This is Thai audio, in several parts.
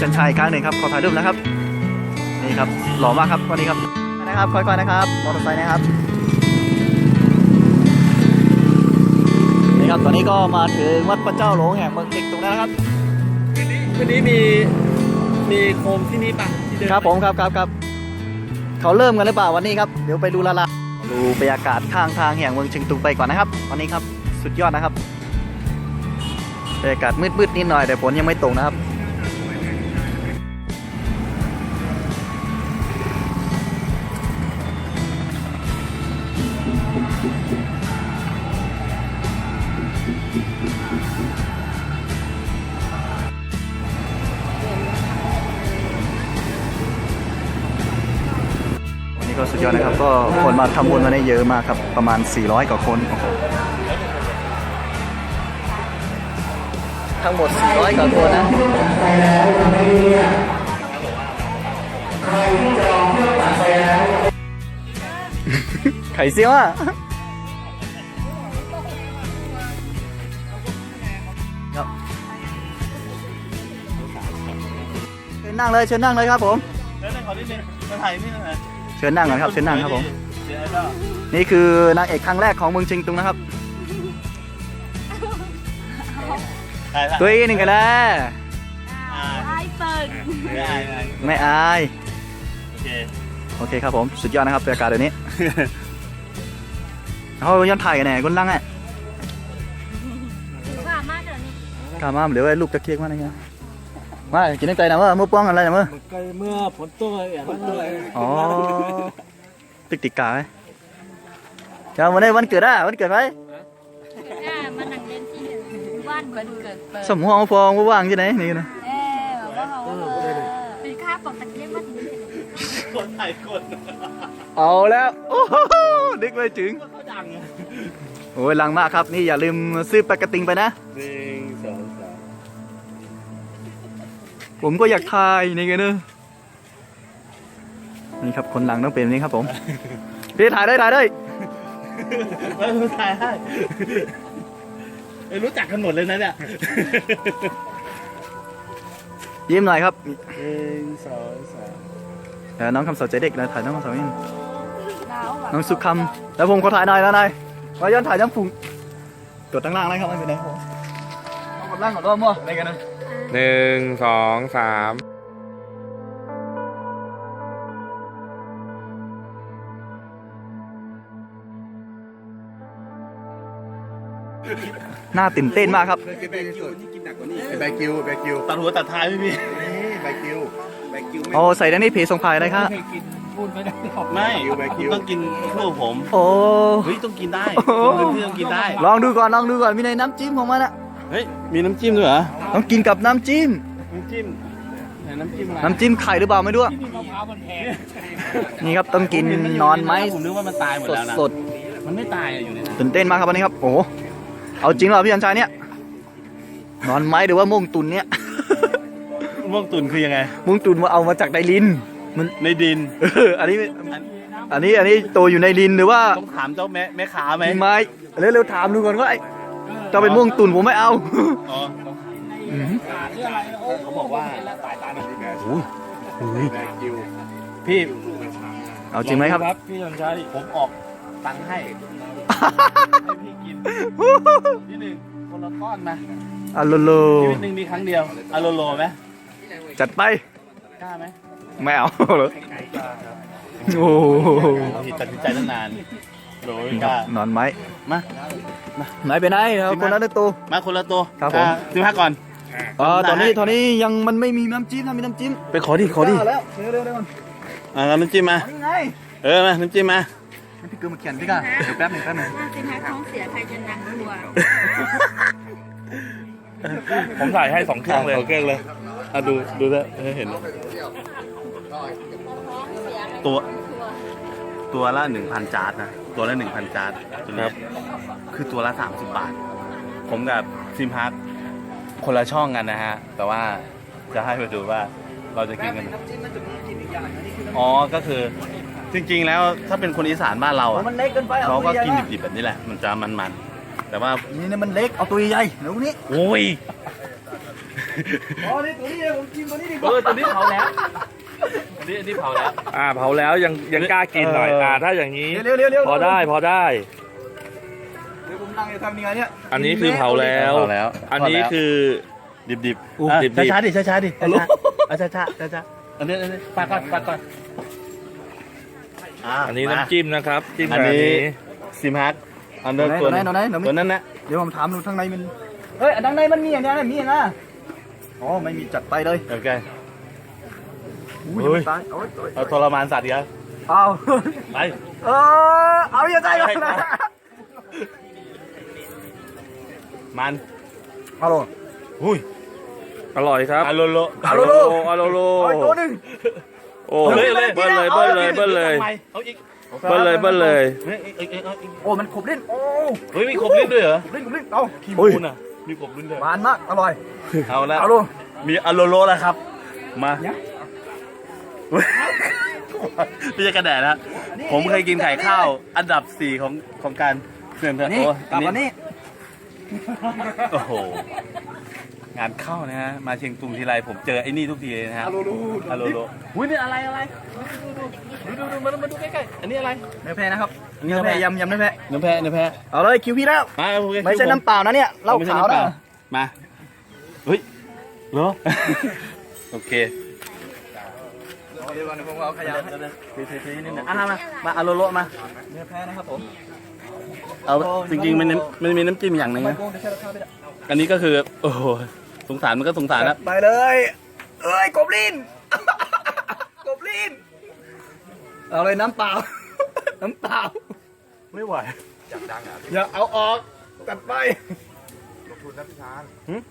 ชันชัยอีกครั้งหนึ่งครับขอถ่ายรูปนะครับ นี่ครับหล่อมากครับวันนี้ครับนะครับค่อยๆนะครับมอเตอร์ไซค์นะครับนี่ครับตอนนี้ก็มาถึงวัดพระเจ้าหลวงแห่งเมืองจิกตรงนั้นนะครับวันนี้มีมีโคมที่นี่ปะที่เดินครับผมครับครับครับเขาเริ่มกันหรือเปล่าวันนี้ครับเดี๋ยวไปดูละละดูบรรยากาศข้างทางแห่งเมืองเชียงตุงไปก่อนนะครับวันนี้ครับสุดยอดนะครับบรรยากาศมืดๆนิดหน่อยแต่ฝนยังไม่ตกนะครับ มาทำบุญมาได้เยอะมากครับ ประมาณ 400 กว่าคนโอ้โหทั้งหมด 400 กว่าคนนะไข่เซียวอะครับเชิญนั่งเลยเชิญนั่งเลยครับผมเดินขอนิดนึงมาถ่ายนี่นะเชิญนั่งก่อนครับเชิญนั่งครับผมเดี๋ยวก็ นี่คือนางเอกครั้งแรกของเมืองเชียงตุงนะครับถ่ายถ่ายตัวอีกหนึ่งกันแล้วไอเปิดไม่อายไม่อายไม่อาย โอเค โอเคครับผม สุดยอดนะครับบรรยากาศเดี๋ยวนี้เขาย้อนถ่ายกันแน่ก้นลังอะว่ามากเดี๋ยวนี้กล้ามาเดี๋ยวไอ้ลูกจะเค้กมาอะไรเงี้ยมากินตั้งใจนะเมื่อมือป้องกันอะไรนะเมื่อไกลเมื่อฝนตกอย่างนั้นเลยอ๋อ ติ๊กติ๊กกาไหมจ้าวันนี้วันเกิดอะวันเกิดไหมอ่ามานั่งเล่นที่บ้านวันเกิดเปิดสมหัวฟองว่างๆที่ไหนนี่นะเอ๊บอกว่าเขาเป็นค่าปกติมันคนถ่ายคนเอาแล้วโอ้โหนึกไม่ถึงเขาดังโอ้ยลังมากครับนี่อย่าลืมซื้อปลากระติงไปนะหนึ่งสองสามผมก็อยากถ่ายนี่ไงเนอะ นี่ครับคนหลังต้องเป็นแบบนี้ครับผมพี่ถ่ายได้ถ่ายได้ไม่รู้ถ่ายให้เอ้ยรู้จักกันหมดเลยนะเนี่ยยิ้มหน่อยครับหนึ่งสองสามเดี๋ยวน้องคำสาวใจเด็กนะถ่ายน้องคำสาวนี่หนาวอะน้องสุขคำแล้วผมขอถ่ายหน่อยนะนายมาย้อนถ่ายย้ำฝุ่งกดตั้งล่างเลยครับไม่เป็นไรครับผมเอากดล่างก่อนด้วยมั่วอะไรกันนะหนึ่งสองสาม น้าตื่นเต้นมากครับแบกิวแบกิวตัดหัวตัดท้ายไม่มีนี่แบกิวแบกิวไม่ โอ้ใส่ได้ในเพจส่งพายได้ครับ ไม่แบคิวต้องกินคู่ผมโอ้ เฮ้ยต้องกินได้โอ้โหคนอื่นที่ต้องกินได้ลองดูก่อนลองดูก่อนมีในน้ำจิ้มของมันอะเฮ้ยมีน้ำจิ้มด้วยเหรอต้องกินกับน้ำจิ้ม น้ำจิ้มไหนน้ำจิ้มอะไรน้ำจิ้มไข่หรือเปล่าไม่รู้อะนี่ครับต้องกินนอนไหมผมนึกว่ามันตายหมดสดแล้วนะสดมันไม่ตายอะอยู่ในนั้นๆตื่นเต้นมากครับวันนี้ครับ โอ้โห เอาจริงเหรอพี่ชันชัยเนี่ยนอนไหมหรือว่าม่วงตุนเนี่ย ม่วงตุนคือยังไง ม่วงตุนมาเอามาจากไดลินมันในดินเอออันนี้อันนี้อันนี้โตอยู่ในลินหรือว่าต้องถามเจ้าแม่แม่ค้าไหมมีไม้เร็วๆถามดูก่อนว่าไอ้จะเป็นม่วงตุนผมไม่เอาอ๋ออืมเขาบอกว่าแบกิวพี่เอาจริงไหมครับพี่ชนชัยผมออกตังค์ให้ ให้พี่กินที่หนึ่งคนละก้อนมาอะโลโล ชีวิตหนึ่งมีครั้งเดียวอะโลโลไหมจัดไป กล้าไหมไม่เอาเหรอโอ้โหพี่ตัดสินใจตั้งนานโดยนี่กครับล้า นอนไม้มา ไหนไปไหนเอาคนนั้นได้ตัว มาคนละตัวครับผมสิบห้าก่อนอ๋อตอนนี้ตอนนี้ยังมันไม่มีน้ำจิ้มถ้ามีน้ำจิ้มไปขอดิขอดิได้แล้วเร็วเร็วเร็วก่อนอ่าเอาน้ำจิ้มมา นี่ไง เออมาน้ำจิ้มมา ให้พี่เกือมาเขียนพี่กาเดี๋ยวแป๊บหนึงแป๊บหนึงน่าจะหาท้องเสียใครจะนั่งทัวร์ผมถ่ายให้สองเครื่องเลยสองเครื่องเลยอะดูดูได้ให้เห็น ตัว ตัวละหนึ่งพันจาร์ดนะ ตัวละหนึ่งพันจาร์ดตัวนี้คือตัวละสามสิบบาท ผมกับซิมฮักคนละช่องกันนะฮะ แต่ว่าจะให้ไปดูว่าเราจะกินกันน้ำจิ้มมันจะมีกินอีกอย่างอันนี้คืออ๋อ ก็คือ จริงๆแล้วถ้าเป็นคนอีสานบ้านเราโอ้อะมันเล็กเกินไปเอาเขาตัวก็ใหญ่กินมาดิบๆแบบนี้แหละ มันจะมันๆแต่ว่านี่เนี่ยมันเล็กเอาตัวใหญ่ๆเดี๋ยวนี้โอ้ยอ๋อนี่ตัวนี้ผมกินตัวนี้ดีกเอว่าอตัวนี้เผาแล้วอันนี้อันนี้เผาแล้วอ่าเผาแล้วยังยังกล้ากินหน่อยเอออ่อ่าถ้าอย่างนี้ เร็วเร็วเร็วพอได้พอได้เดี๋ยวผมนั่งอยู่ทำยังไงเนี่ยอันนี้คือเผาแล้วเผาแล้วอันนี้คือดิบดิบอุ๊ยอะดิบๆช้าๆดิช้าช้าๆดิฮัลโหลช้าๆช้าช้าช้าๆอันนี้อันนี้ปาดก่อนปาดก่อน อะอันนี้มาน้ำจิ้มนะครับจิ้มอันแบบนี้ นี้ซิมฮักอันเดอร์ตัตัววไหนตัวไหนตัวไหน ตัวนั้นนะเดี๋ยวผมถามดูข้างในมันเฮ้ยอันข้างในมันมีอย่างเนี้ยนะมีอย่างนะอ๋อไม่มีจัดไปเลยโอเค อุ้ยเฮ้ย ตายเอาไว้ตัวเอาทรมานสัตว์อีกแล้วเอาไป เออเอาอย่าใจก่อนนะมันเอาลงอุ้ยอร่อยครับอะโลโลอะโลโลอะโลโล เอาอีกตัวหนึ่ง โอ้เอาเลยเลยเบิ้ลเลยเบิ้ลเลยเบิ้ลเลยเอาอีกเบิ้ลเลยเบิ้ลเลยเฮ้ยเอ้ยเอ้ยเอ้ยเอ้ยโอ้มันขบเล่นโอ้เฮ้ยมีกบลิ้นด้วยเหรอขบเล่นขบเล่นเอาขี้อุ้ยมูนอะมีกบลิ้นด้วยหวานมากอร่อยเอาละเอาลงมีอะโลโลแล้วครับ มาเนี่ยไม่ใช่กระแดดนะผมเคยกินไข่ข้าว อันดับสี่ของของการเสื่อมอันนี้โอ้กลับอันนี้โอ้โห งานเข้านะฮะ มาเชียงตุงทีไรผมเจอไอ้นี่ทุกทีเลยนะฮะอะโลโลอะโลโลอุ้ยนี่อะไรอะไรดูดูดูดูดูมาดูมาดูใกล้ๆ อันนี้อะไร เนื้อแพะนะครับอันนี้เนื้อเนื้อแพะแพะยำยำเนื้อแพะเนื้อแพะเนื้อแพะเอาเลยคิวพี่แล้ว มาโอเคไม่ใช่น้ำเปล่านะเนี่ยเหล้าไม่ใช่ขาวน้ำเปนะล่ามา เฮ้ยเหรอ โอเคเดี๋ยวก่อนผมเอาขยะให้ทีๆนิดนึงอะมา มาอะโลโลมา เนื้อแพะนะครับผมเอาจริงๆมันน้ำมันมีน้ำจิ้มอย่างหนึ่งไม่นะโกงจะใช้ราคาไม่ได้อันนี้ก็คือ โอ้โห สงสารมันก็สงสารนะไปเลยเอ้ยกบลินกบลินเอาเลยน้ำเปล่า น้ำเปล่า ไม่ไหวอย่าเอาออกตัดไปลงทุนนะพี่ชาน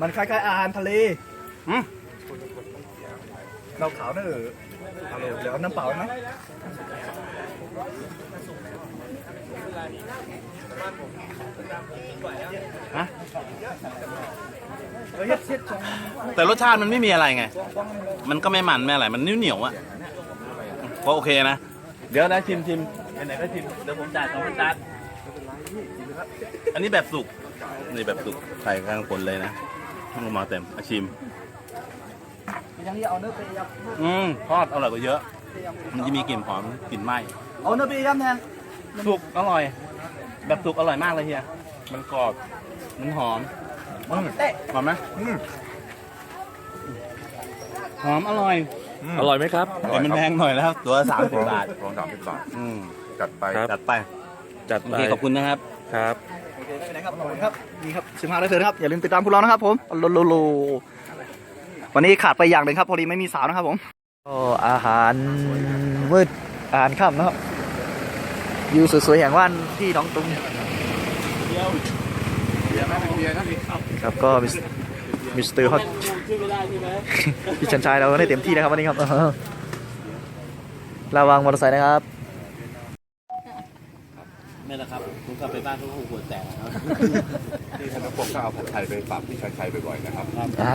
มันคล้ายๆอาหารทะเลหืมเราขาวเนอะเอาเลยเดี๋ยวน้ำเปล่าไหมฮะเฮ้ยเฮ็ดเฮ็ดจัง แต่รสชาติมันไม่มีอะไรไง มันก็ไม่มันไม่อะไร มันเหนียวๆอะก็โอเคนะ เดี๋ยวนะชิมชิมไหนๆก็ชิม เดี๋ยวผมจ่ายสองพันจานอันนี้แบบสุก นี่แบบสุก ใส่ข้างบนเลยนะต้องมาเต็มอาชิมยังนี้เอาเนื้อไปยอืมทอดอร่อยกว่าเยอะ มันจะมีกลิ่นหอมกลิ่นไหม้ำเอาเนื้อไปยำแทนสุกอร่อย แบบสุกอร่อยมากเลยเฮีย มันกรอบ มันหอม เตะหอมไหมหอมอร่อยอร่อยไหมครับ แต่มันแพงหน่อยแล้ว ตัวสามสิบบาทของสามสิบบาทอืมจัดไปครับ จัดไปจัดโอไปเคขอบคุณนะครับ ครับ โอเคไม่เป็นไรครับขอบคุณครับนี่ครับสิบห้าได้เถิดนะครับอย่าลืมติดตามพวกเรานะครับผมโลโลโลวันนี้ขาดไปอย่างหนึ่งครับ พอดีไม่มีสาวนะครับผมก็อาหารมืดอาหารค่ำนะครับวิวสวยๆอย่างว่านที่หน้องตุง ครับก็มิสมิสเตอร์ฮอตพี่ชันชายเราก็ได้เต็มที่นะครับวันนี้ครับระวังมอเตอร์ไซค์นะครับไม่ละครับคุณกลับไปบ้านเขาหัวแตกครับที่ธนพงศ์ก็เอาผัดไทยไปฝากพี่ชัยชัยบ่อยๆนะครับอ่า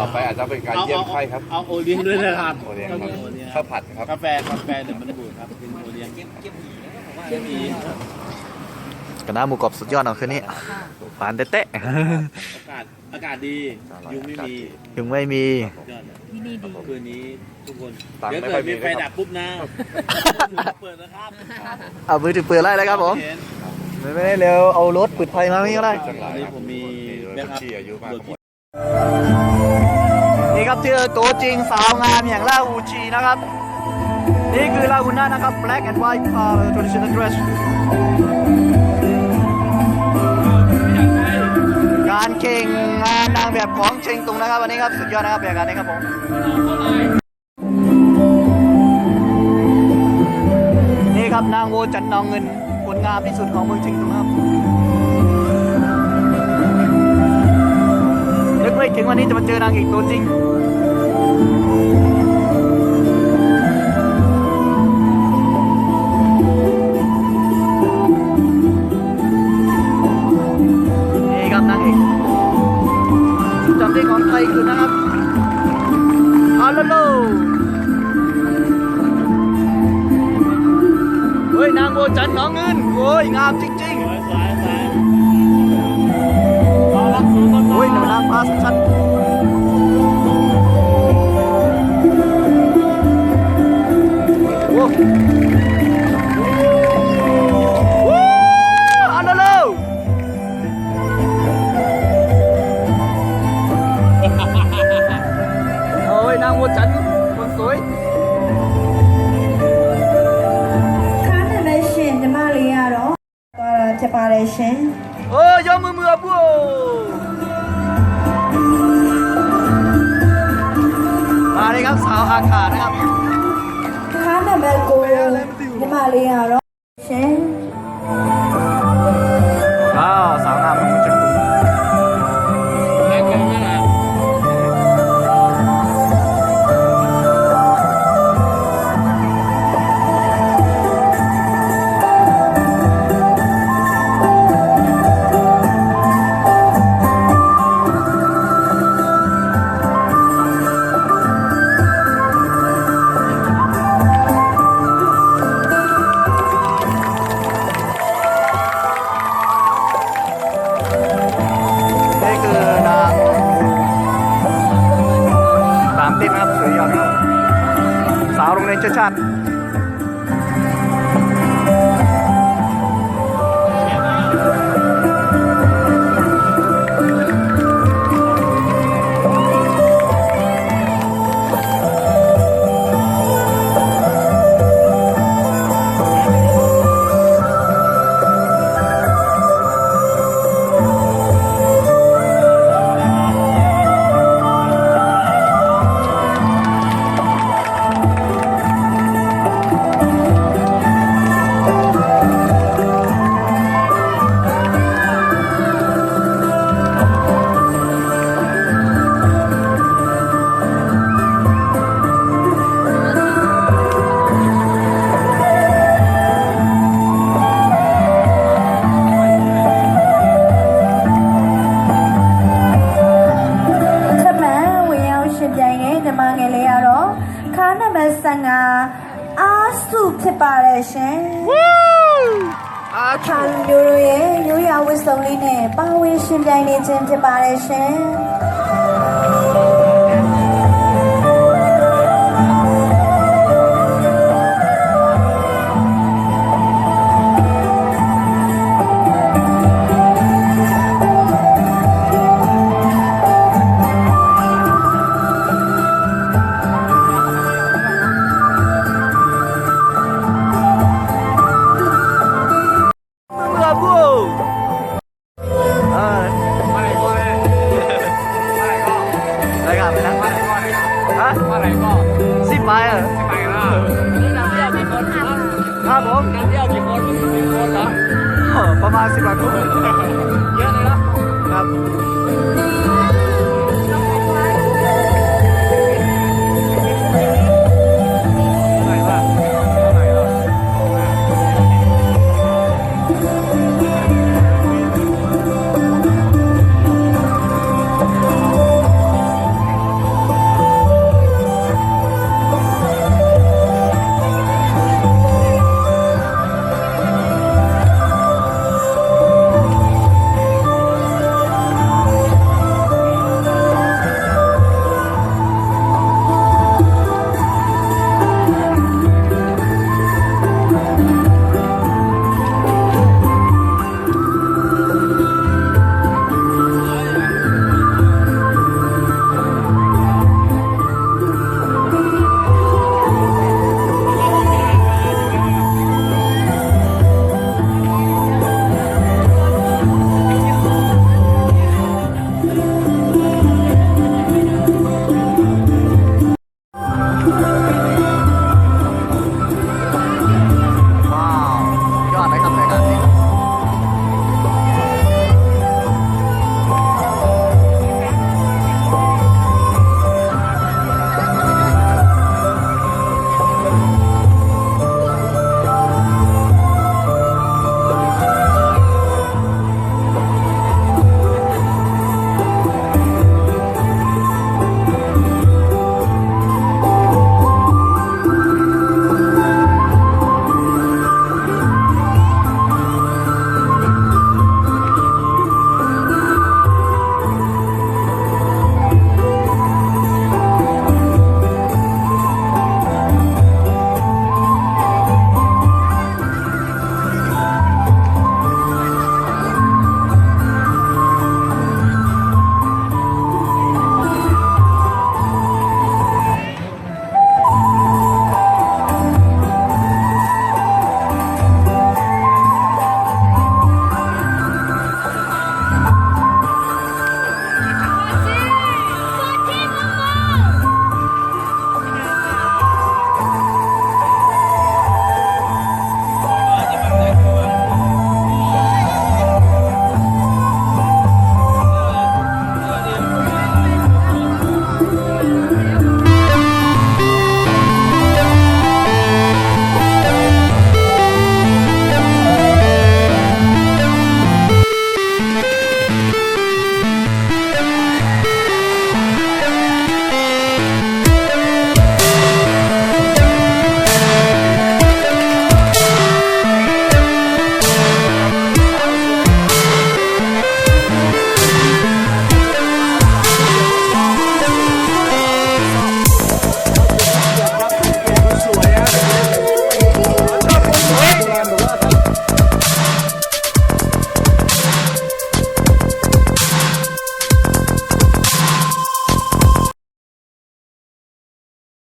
ต่อไปอาจจะเป็นการเยี่ยมไข้ครับเอาโอเลี้ยงด้วยนะครับโอเลี้ยงครับโอเลี้ยงข้าวผัดครับกาแฟกาแฟเดี๋ยวมันบูดครับกินโอเลี้ยงเก็บเก็บเก็บอี กระน้าหมูกรอบสุดยอดเอาคืนนี้หวานเตะอากาศอากาศดียุงไม่มีๆยังไม่มี ยอดเลยที่นี่ดีคืนนี้ทุกคนตังค์เดี๋ยวไม่เกิค่อดยมีมีไฟนะครับ ดับปุ๊บนะเปิดนะครับเอามือถือเปิดไล่เลยครับผม เห็นไม่ไม่ได้เร็ว เอารถปิดไฟมาไม่ก็ได้จังหลายนี่ครับผมมีโดยนะคนครับที่อายุมากกว่า นี่ครับเจอตัวจริงสาวงามอย่างล่าอูจีนะครับ นี่คือลาอูน่านะครับ black and white car traditional dress เก่งงานนางแบบของเชงตุงนะครับวันนี้ครับสุดยอดนะครับแบบการนี้ครับผมนี่ครับนางโวจันนองเงินผลงามที่สุดของเมืองเชงตุงครับนึกไม่ถึงวันนี้จะมาเจอนางเอกตัวจริง นองไทยคืนนะครับฮัลโหลเฮ้ยนางโบจันน้องเงินโอ้ยงามจริงๆโอ้ยนางพาสชัดโอ้ ကိုကားနဲ့လည်းရှင်ညီမလေးကတော့သွားတာဖြစ်ပါတယ်ရှင်။အိုးရောက်မှုမှုအပူ။မာရီကဆောင်းအခါนะครับ ကားနံပါတ်9ညီမလေးကတော့ရှင် ဝစ်စုံလေးနဲ့ပါဝင်ရှင်ပြိုင်နေခြင်းဖြစ်ပါတယ်ရှင်不。